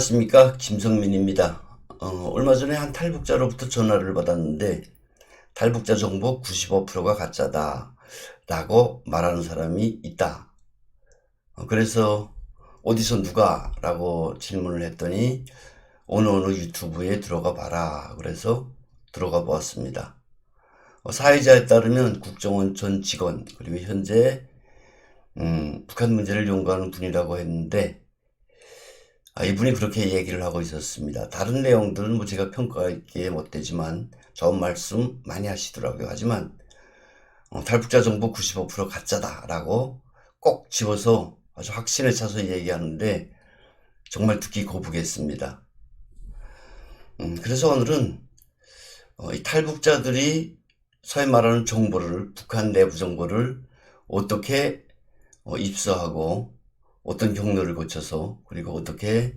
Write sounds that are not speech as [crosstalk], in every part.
안녕하십니까 김성민입니다. 어, 얼마 전에 한 탈북자로부터 전화를 받았는데 탈북자 정보 95%가 가짜다 라고 말하는 사람이 있다. 어, 그래서 어디서 누가 라고 질문을 했더니 어느 어느 유튜브에 들어가 봐라 그래서 들어가 보았습니다. 어, 사회자에 따르면 국정원 전 직원 그리고 현재 음, 북한 문제를 연구하는 분이라고 했는데 아, 이분이 그렇게 얘기를 하고 있었습니다. 다른 내용들은 뭐 제가 평가하기에 못되지만 좋은 말씀 많이 하시더라고요. 하지만 어, 탈북자 정보 95% 가짜다라고 꼭 집어서 아주 확신에 차서 얘기하는데 정말 듣기 거부겠습니다. 음, 그래서 오늘은 어, 이 탈북자들이 소위 말하는 정보를 북한 내부 정보를 어떻게 어, 입수하고 어떤 경로를 거쳐서 그리고 어떻게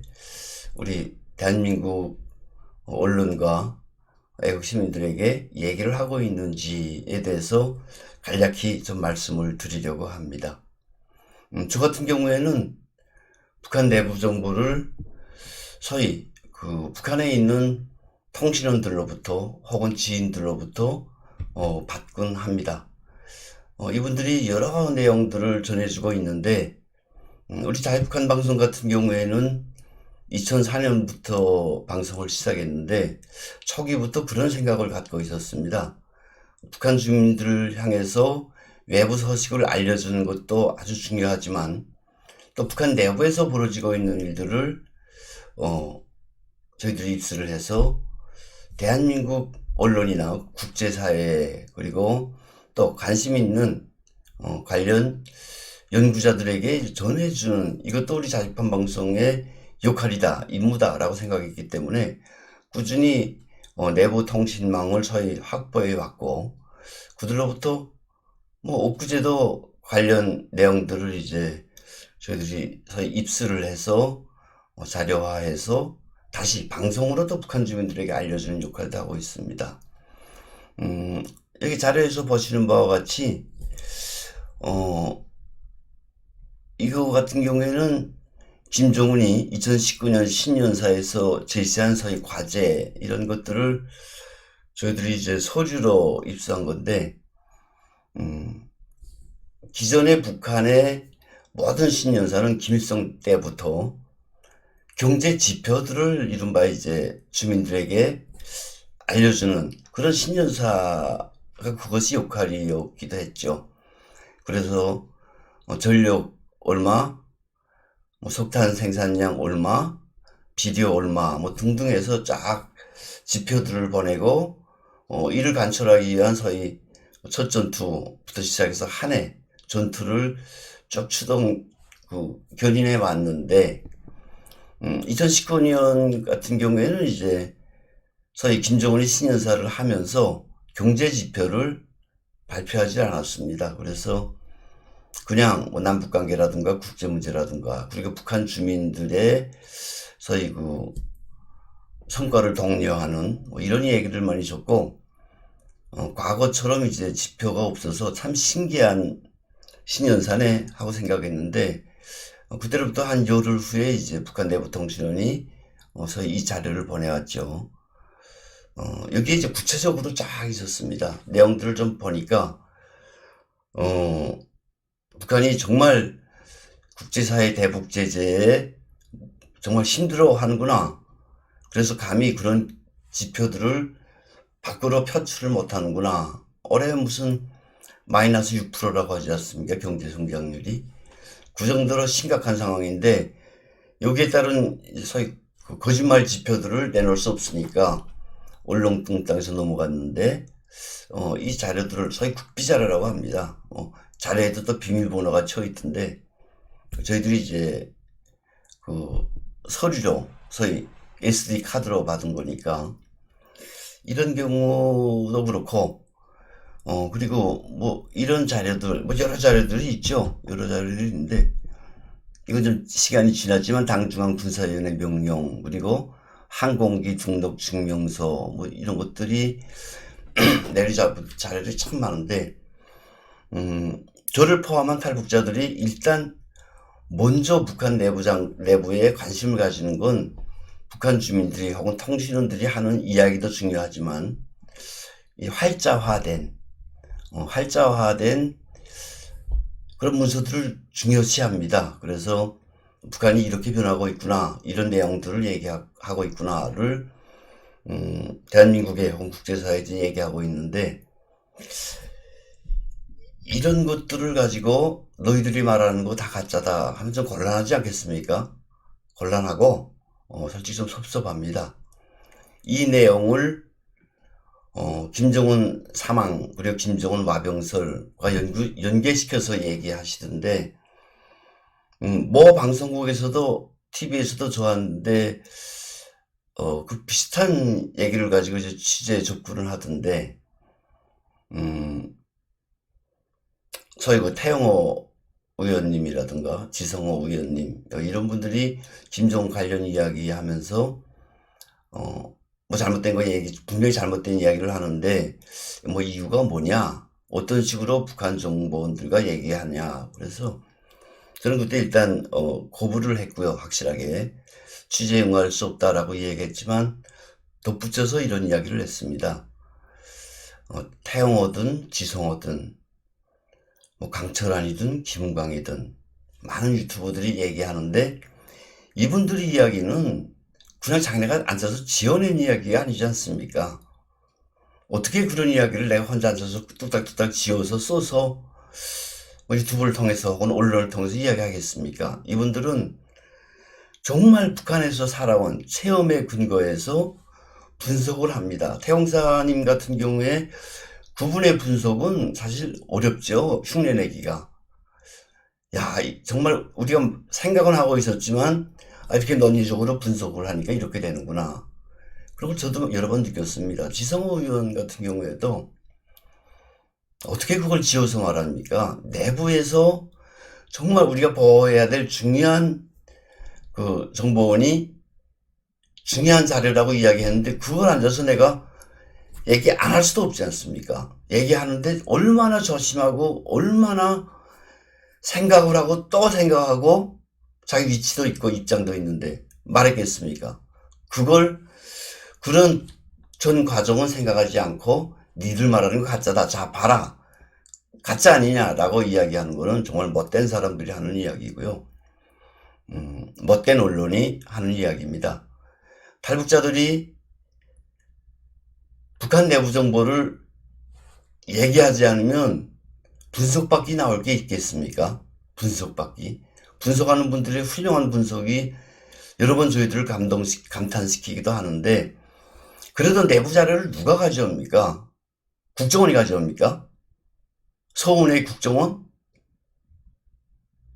우리 대한민국 언론과 애국 시민들에게 얘기를 하고 있는지에 대해서 간략히 좀 말씀을 드리려고 합니다. 음, 저 같은 경우에는 북한 내부 정보를 소위 그 북한에 있는 통신원들로부터 혹은 지인들로부터 어, 받곤 합니다. 어, 이분들이 여러 내용들을 전해주고 있는데 음, 우리 자유북한 방송 같은 경우에는 2004년부터 방송을 시작했는데 초기부터 그런 생각을 갖고 있었습니다. 북한 주민들을 향해서 외부 소식을 알려주는 것도 아주 중요하지만 또 북한 내부에서 벌어지고 있는 일들을 어, 저희들이 입수를 해서 대한민국 언론이나 국제사회 그리고 또 관심 있는 어, 관련 연구자들에게 전해주는 이것도 우리 자립한 방송의 역할이다, 임무다라고 생각했기 때문에 꾸준히 어, 내부 통신망을 저희 확보해 왔고 그들로부터 뭐 엊그제도 관련 내용들을 이제 저희들이 저희 입수를 해서 어, 자료화해서 다시 방송으로도 북한 주민들에게 알려주는 역할도 하고 있습니다. 음, 여기 자료에서 보시는 바와 같이 어, 이거 같은 경우에는 김정은이 2019년 신년사에서 제시한 소위 과제 이런 것들을 저희들이 이제 서류로 입수한 건데 음, 기존의 북한의 모든 신년사는 김일성 때부터 경제 지표들을 이른바 이제 주민들에게 알려주는 그런 신년사가 그것이 역할이었기도 했죠. 그래서 어, 전력 얼마, 뭐 석탄 생산량 얼마, 비료 얼마, 뭐 등등 해서 쫙 지표들을 보내고 어, 이를 관철하기 위한 소위 첫 전투부터 시작해서 한 해 전투를 쭉 추동 그 견인해 왔는데 음, 2019년 같은 경우에는 이제 소위 김정은이 신년사를 하면서 경제 지표를 발표하지 않았습니다. 그래서 그냥 뭐 남북 관계라든가 국제 문제라든가 그리고 북한 주민들의 소위 그 성과를 독려하는 뭐 이런 얘기를 많이 줬고 어, 과거처럼 이제 지표가 없어서 참 신기한 신년사네 하고 생각했는데 어, 그때로부터 한 열흘 후에 이제 북한 내부통신원이 어, 소위 이 자료를 보내왔죠. 어, 여기에 이제 구체적으로 쫙 있었습니다. 내용들을 좀 보니까 어, 북한이 정말 국제사회 대북 제재에 정말 힘들어 하는구나. 그래서 감히 그런 지표들을 밖으로 표출을 못 하는구나. 올해 무슨 마이너스 6%라고 하지 않습니까? 경제 성장률이. 그 정도로 심각한 상황인데 여기에 따른 소위 그 거짓말 지표들을 내놓을 수 없으니까 얼렁뚱땅에서 넘어갔는데 어, 이 자료들을 소위 국비 자료라고 합니다. 어, 자료에도 또 비밀번호가 쳐 있던데 저희들이 이제 그 서류로 소위 SD 카드로 받은 거니까 이런 경우도 그렇고 어 그리고 뭐 이런 자료들 뭐 여러 자료들이 있죠. 여러 자료들이 있는데 이건 좀 시간이 지났지만 당중앙 군사위원회 명령 그리고 항공기 등록 증명서 뭐 이런 것들이 [clears throat] 내리자 자료들이 참 많은데 음 저를 포함한 탈북자들이 일단 먼저 북한 내부장 내부에 관심을 가지는 건 북한 주민들이 혹은 통신원들이 하는 이야기도 중요하지만 이 활자화된 어, 활자화된 그런 문서들을 중요시합니다. 그래서 북한이 이렇게 변하고 있구나 이런 내용들을 얘기하고 있구나를 음, 대한민국의 혹은 국제사회에 얘기하고 있는데 이런 것들을 가지고 너희들이 말하는 거 다 가짜다 하면 좀 곤란하지 않겠습니까? 곤란하고 어, 솔직히 좀 섭섭합니다. 이 내용을 어, 김정은 사망 그리고 김정은 와병설과 연구, 연계시켜서 얘기하시던데 음, 뭐 방송국에서도 TV에서도 좋았는데 어, 그 비슷한 얘기를 가지고 이제 취재 접근을 하던데 음, 저희 그 태영호 의원님이라든가 지성호 의원님 이런 분들이 김정은 관련 이야기 하면서 어, 뭐 잘못된 거 얘기 분명히 잘못된 이야기를 하는데 뭐 이유가 뭐냐 어떤 식으로 북한 정보원들과 얘기하냐 그래서 저는 그때 일단 어, 고부를 했고요 확실하게 취재에 응할 수 없다라고 얘기했지만 덧붙여서 이런 이야기를 했습니다. 어, 태영호든 지성호든 뭐 강철환이든 김은광이든 많은 유튜버들이 얘기하는데 이분들의 이야기는 그냥 장래가 앉아서 지어낸 이야기가 아니지 않습니까? 어떻게 그런 이야기를 내가 혼자 앉아서 뚝딱뚝딱 지어서 써서 뭐 유튜브를 통해서 혹은 언론을 통해서 이야기하겠습니까? 이분들은 정말 북한에서 살아온 체험에 근거해서 분석을 합니다. 태용사님 같은 경우에 그분의 분석은 사실 어렵죠. 흉내내기가. 야, 정말 우리가 생각은 하고 있었지만 아, 이렇게 논리적으로 분석을 하니까 이렇게 되는구나. 그리고 저도 여러 번 느꼈습니다. 지성호 의원 같은 경우에도 어떻게 그걸 지어서 말합니까? 내부에서 정말 우리가 보호해야 될 중요한 그 정보원이 중요한 자료라고 이야기했는데 그걸 앉아서 내가 얘기 안 할 수도 없지 않습니까? 얘기하는데 얼마나 조심하고 얼마나 생각을 하고 또 생각하고 자기 위치도 있고 입장도 있는데 말했겠습니까? 그걸 그런 전 과정은 생각하지 않고 니들 말하는 거 가짜다. 자 봐라. 가짜 아니냐라고 이야기하는 거는 정말 못된 사람들이 하는 이야기고요. 음, 못된 언론이 하는 이야기입니다. 탈북자들이 북한 내부 정보를 얘기하지 않으면 분석밖에 나올 게 있겠습니까? 분석밖에. 분석하는 분들의 훌륭한 분석이 여러 번 저희들을 감동, 감탄시키기도 하는데, 그래도 내부 자료를 누가 가져옵니까? 국정원이 가져옵니까? 서울의 국정원?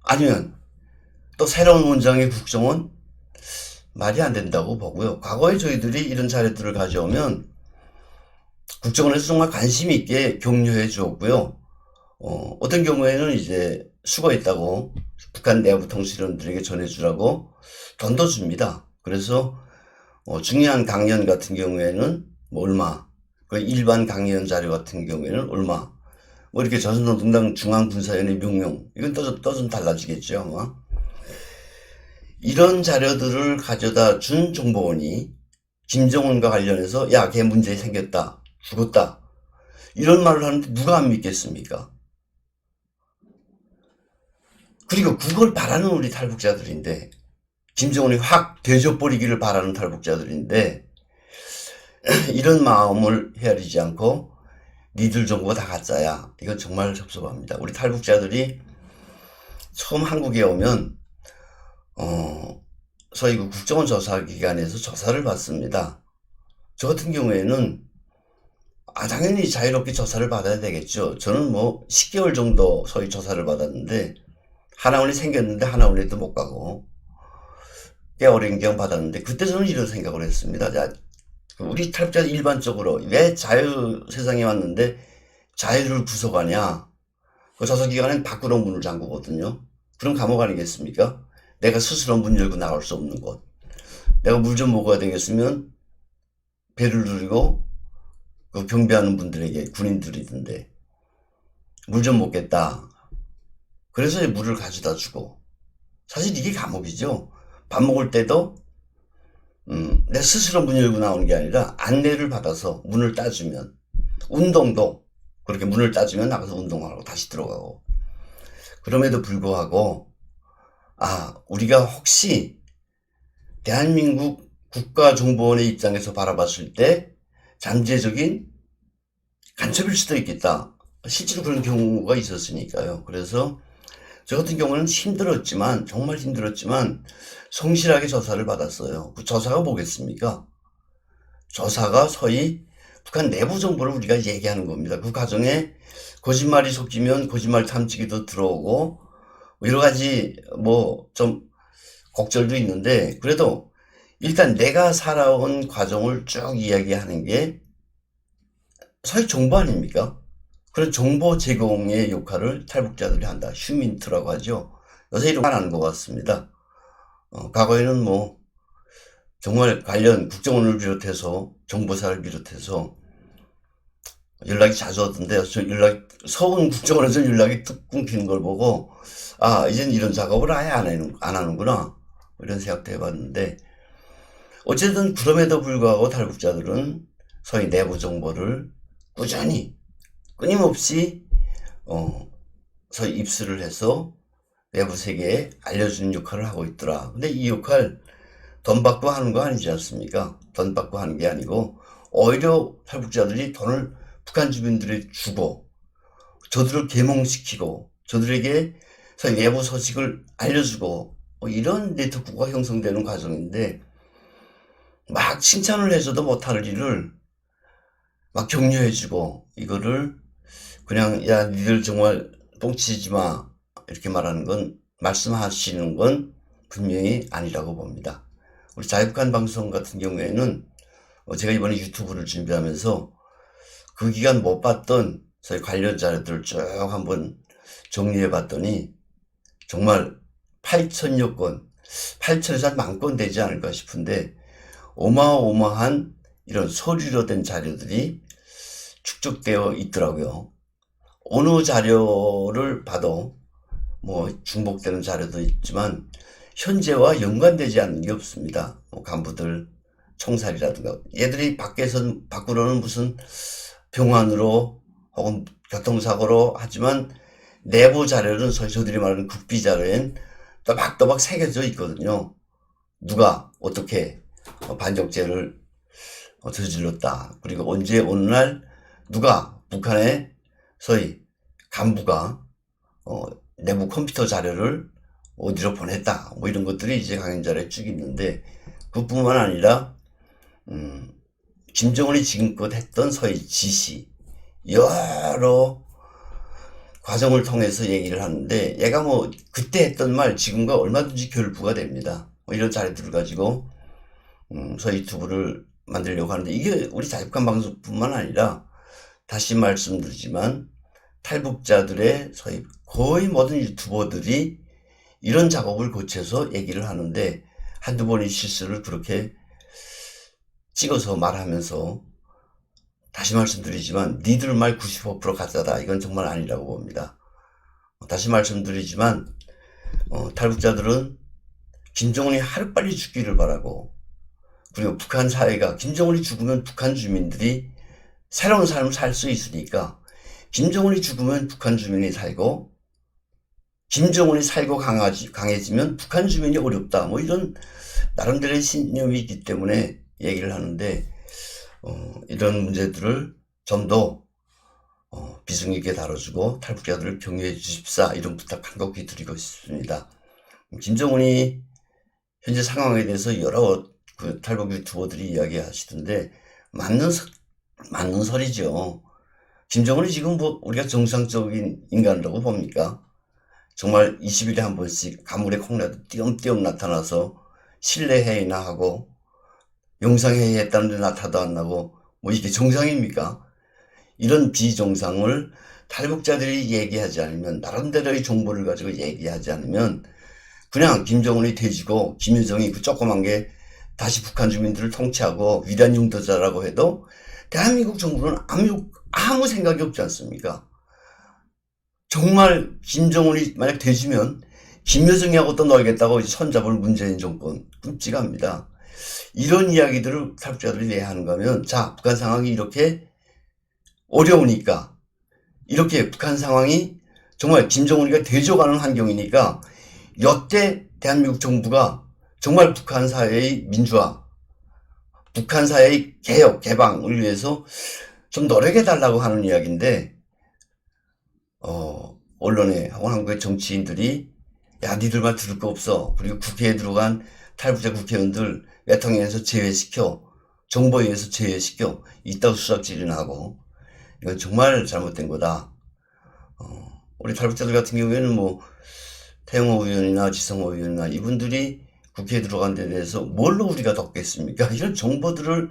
아니면 또 새로운 원장의 국정원? 말이 안 된다고 보고요. 과거에 저희들이 이런 자료들을 가져오면 국정원에서 정말 관심 있게 격려해 주었고요. 어, 어떤 경우에는 이제 수고했다고 북한 내부 통신원들에게 전해주라고 돈도 줍니다. 그래서 어, 중요한 강연 같은 경우에는 뭐 얼마, 그 일반 강연 자료 같은 경우에는 얼마, 뭐 이렇게 조선노동당 중앙군사위원회 명령, 이건 또 좀, 달라지겠죠, 아마. 이런 자료들을 가져다 준 정보원이 김정은과 관련해서 야, 걔 문제 생겼다. 죽었다. 이런 말을 하는데 누가 안 믿겠습니까? 그리고 그걸 바라는 우리 탈북자들인데, 김정은이 확 되져버리기를 바라는 탈북자들인데, [clears throat] 이런 마음을 헤아리지 않고, 니들 정보가 다 가짜야. 이건 정말 섭섭합니다. 우리 탈북자들이 처음 한국에 오면, 어, 그 국정원 조사기관에서 조사를 받습니다. 저 같은 경우에는 아, 당연히 자유롭게 조사를 받아야 되겠죠. 저는 뭐 10개월 정도 소위 조사를 받았는데 하나원이 생겼는데 하나원에도 못 가고 꽤 오랜 기간 받았는데 그때 저는 이런 생각을 했습니다. 자, 우리 탈북자 일반적으로 왜 자유 세상에 왔는데 자유를 구속하냐? 그 조사 기간엔 밖으로 문을 잠그거든요. 그럼 감옥 아니겠습니까? 내가 스스로 문 열고 나갈 수 없는 곳. 내가 물 좀 먹어야 되겠으면 배를 누리고 그 경비하는 분들에게 군인들이던데 물 좀 먹겠다. 그래서 물을 가져다 주고 사실 이게 감옥이죠. 밥 먹을 때도 음, 내 스스로 문 열고 나오는 게 아니라 안내를 받아서 문을 따주면 운동도 그렇게 문을 따주면 나가서 운동하고 다시 들어가고 그럼에도 불구하고 아 우리가 혹시 대한민국 국가정보원의 입장에서 바라봤을 때 잠재적인 간첩일 수도 있겠다. 실제로 그런 경우가 있었으니까요. 그래서 저 같은 경우는 힘들었지만 정말 힘들었지만 성실하게 조사를 받았어요. 그 조사가 뭐겠습니까? 조사가 소위 북한 내부 정보를 우리가 얘기하는 겁니다. 그 과정에 거짓말이 섞이면 거짓말 탐지기도 들어오고 뭐 여러 가지 뭐 좀 곡절도 있는데 그래도 일단 내가 살아온 과정을 쭉 이야기하는 게 소위 정보 아닙니까? 그런 정보 제공의 역할을 탈북자들이 한다. 휴민트라고 하죠. 요새 이런 말하는 것 같습니다. 어, 과거에는 뭐 정말 관련 국정원을 비롯해서 정보사를 비롯해서 연락이 자주 왔던데 저 연락 서운 국정원에서 연락이 뚝 끊기는 걸 보고 아 이젠 이런 작업을 아예 안 하는 안 하는구나 이런 생각도 해봤는데 어쨌든 그럼에도 불구하고 탈북자들은 소위 내부 정보를 꾸준히 끊임없이 어 소위 입수를 해서 외부 세계에 알려주는 역할을 하고 있더라. 근데 이 역할 돈 받고 하는 거 아니지 않습니까? 돈 받고 하는 게 아니고 오히려 탈북자들이 돈을 북한 주민들이 주고 저들을 계몽시키고 저들에게 소위 내부 소식을 알려주고 뭐 이런 네트워크가 형성되는 과정인데 막 칭찬을 해줘도 못할 일을 막 격려해주고 이거를 그냥 야 니들 정말 똥치지 마 이렇게 말하는 건 말씀하시는 건 분명히 아니라고 봅니다. 우리 자유북한 방송 같은 경우에는 어, 제가 이번에 유튜브를 준비하면서 그 기간 못 봤던 저희 관련 자료들을 쭉 한번 정리해 봤더니 정말 8천여 건, 8천에서 한 만 건 되지 않을까 싶은데 어마어마한 이런 서류로 된 자료들이 축적되어 있더라고요. 어느 자료를 봐도 뭐 중복되는 자료도 있지만 현재와 연관되지 않는 게 없습니다. 뭐 간부들 총살이라든가 얘들이 밖에서 밖으로는 무슨 병환으로 혹은 교통사고로 하지만 내부 자료는 저들이 말하는 국비 자료엔 또박또박 새겨져 있거든요. 누가 어떻게 어, 어, 저질렀다. 그리고 언제 어느 날 누가 북한의 소위 간부가 어, 내부 컴퓨터 자료를 어디로 보냈다. 뭐 이런 것들이 이제 강연자료에 쭉 있는데 그뿐만 아니라 음, 김정은이 지금껏 했던 소위 지시 여러 과정을 통해서 얘기를 하는데 얘가 뭐 그때 했던 말 지금과 얼마든지 결부가 됩니다. 뭐 이런 자료들을 가지고 음, 소위 유튜브를 만들려고 하는데 이게 우리 자유북한 방송뿐만 아니라 다시 말씀드리지만 탈북자들의 소위 거의 모든 유튜버들이 이런 작업을 고쳐서 얘기를 하는데 한두 번의 실수를 그렇게 찍어서 말하면서 다시 말씀드리지만 니들 말 95% 가짜다 이건 정말 아니라고 봅니다. 다시 말씀드리지만 어, 탈북자들은 김정은이 하루빨리 죽기를 바라고 그리고 북한 사회가 김정은이 죽으면 북한 주민들이 새로운 삶을 살 수 있으니까 김정은이 죽으면 북한 주민이 살고 김정은이 살고 강하지, 강해지면 북한 주민이 어렵다. 뭐 이런 나름대로의 신념이 있기 때문에 얘기를 하는데 어, 이런 문제들을 좀 더 어, 비중 있게 다뤄주고 탈북자들을 격려해 주십사 이런 부탁 간곡히 드리고 싶습니다. 김정은이 현재 상황에 대해서 여러 그 탈북 유튜버들이 이야기하시던데 맞는 소- 맞는 소리죠. 김정은이 지금 뭐 우리가 정상적인 인간이라고 봅니까? 정말 20일에 한 번씩 가물에 콩나도 띄엄띄엄 나타나서 실내 회의나 하고 영상 회의 했다는데 나타도 안 나고 뭐 이게 정상입니까? 이런 비정상을 탈북자들이 얘기하지 않으면 나름대로의 정보를 가지고 얘기하지 않으면 그냥 김정은이 돼지고 김일성이 그 조그만 게 다시 북한 주민들을 통치하고 위대한 용도자라고 해도 대한민국 정부는 아무, 아무 생각이 없지 않습니까? 정말 김정은이 만약 돼지면 김여정이하고 또 놀겠다고 손잡을 문재인 정권 끔찍합니다. 이런 이야기들을 탈북자들이 왜 하는가 하면 자 북한 상황이 이렇게 어려우니까 이렇게 북한 상황이 정말 김정은이가 대조가는 환경이니까 여태 대한민국 정부가 정말 북한 사회의 민주화, 북한 사회의 개혁, 개방을 위해서 좀 노력해 달라고 하는 이야기인데, 어, 언론에 하고 한국의 정치인들이 야, 니들 말 들을 거 없어. 그리고 국회에 들어간 탈북자 국회의원들 외통위에서 제외시켜. 정보위에서 제외시켜. 이따 수작질이나 하고. 이건 정말 잘못된 거다. 어, 우리 탈북자들 같은 경우에는 뭐, 태영호 의원이나 지성호 의원이나 이분들이 국회에 들어간 데 대해서 뭘로 우리가 덮겠습니까? [laughs] 이런 정보들을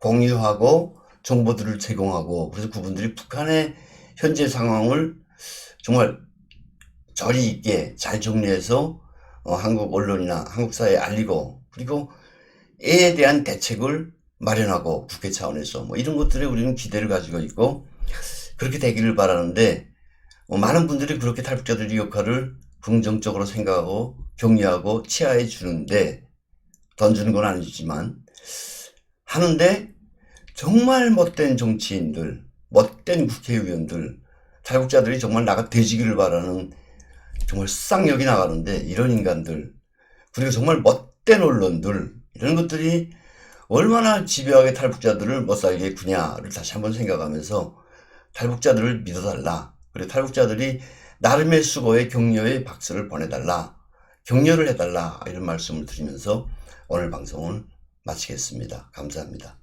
공유하고 정보들을 제공하고 그래서 그분들이 북한의 현재 상황을 정말 저리 있게 잘 정리해서 어, 한국 언론이나 한국 사회에 알리고 그리고 이에 대한 대책을 마련하고 국회 차원에서 뭐 이런 것들에 우리는 기대를 가지고 있고 그렇게 되기를 바라는데 어, 많은 분들이 그렇게 탈북자들의 역할을 긍정적으로 생각하고 격려하고 치하해 주는데 던지는 건 아니지만 하는데 정말 못된 정치인들, 못된 국회의원들, 탈북자들이 정말 나가 돼지기를 바라는 정말 쌍욕이 나가는데 이런 인간들 그리고 정말 못된 언론들 이런 것들이 얼마나 집요하게 탈북자들을 못 살게 했구냐를 다시 한번 생각하면서 탈북자들을 믿어달라. 그리고 탈북자들이 나름의 수고에 격려의 박수를 보내달라. 격려를 해달라. 이런 말씀을 드리면서 오늘 방송은 마치겠습니다. 감사합니다.